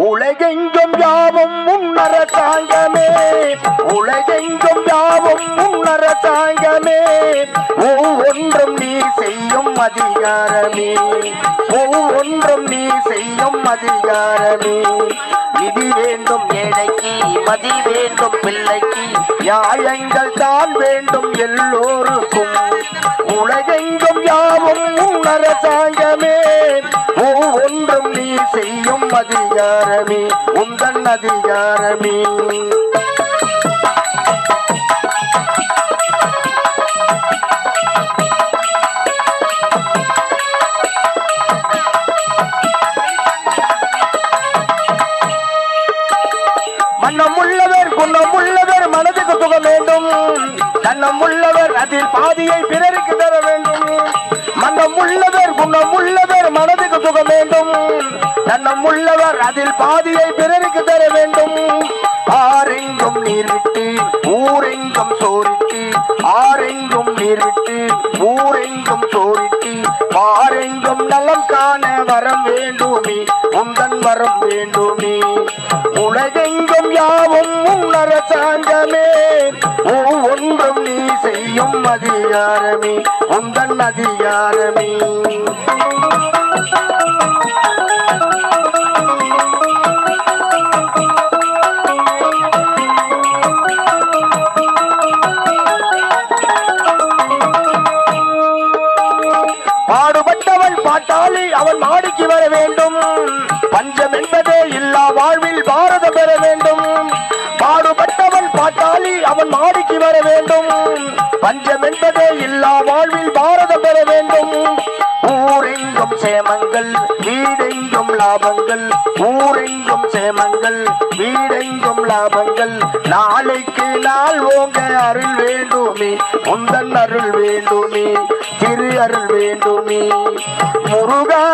உலகெங்கும் யாவும் முன்னர தாங்கமே உலகெங்கும் யாவும் முன்னர தாங்கமே ஒவ்வொன்றும் நீ செய்யும் அதிகாரமே. ஒவ்வொன்றும் நீ செய்யும் அதிகாரமே. நிதி வேண்டும் ஏழைக்கு மதி வேண்டும் பிள்ளைக்கு. நியாயங்கள் தான் வேண்டும் எல்லோருக்கும். உலகெங்கும் யாவும் முன்னர சாங்கமே. செய்யும் அதிகாரமே உந்தன் அதிகாரமே மன்னம் உள்ளவர் உள்ளவர் மனதுக்கு சுகம் வேண்டும். கண்ணம் உள்ளவர் அதில் பாதியை பிறருக்கு தர வேண்டும். உள்ளவர் குணம் உள்ளவர் மனதுக்கு சுகம் வேண்டும். தன்னம் உள்ளவர் அதில் பாதியை பிறருக்கு தர வேண்டும். ஆரெங்கும் நீர் விட்டு ஊரெங்கும் சோரிட்டு ஆரெங்கும் நீர் விட்டு ஊரெங்கும் சோரிட்டு பாரெங்கும் நலம் காண வரம் வேண்டுமே உந்தன் வரம் வேண்டுமே. உலகெங்கும் யாவும் உன்னர சாந்தமே ஒவ்வொன்றும் நீ செய்யும் அதிகாரமே. உந்தன் அதிகாரமே. பாடுபட்டவன் பாட்டாளி அவன் மாடிக்கு வர வேண்டும். பஞ்சம் என்பதே இல்லை. பாடுபட்டவன் அவன் மாடிக்கு வர வேண்டும். பஞ்சம் என்பதே இல்லா வாழ்வில் பாரதம் பெற வேண்டும். ஊரெங்கும் சேமங்கள் வீடெங்கும் லாபங்கள். ஊரெங்கும் சேமங்கள் வீடெங்கும் லாபங்கள். நாளைக்கு நாள் ஓங்க அருள் வேண்டுமே உந்தன் அருள் வேண்டுமே திரு அருள் வேண்டுமே. முருகா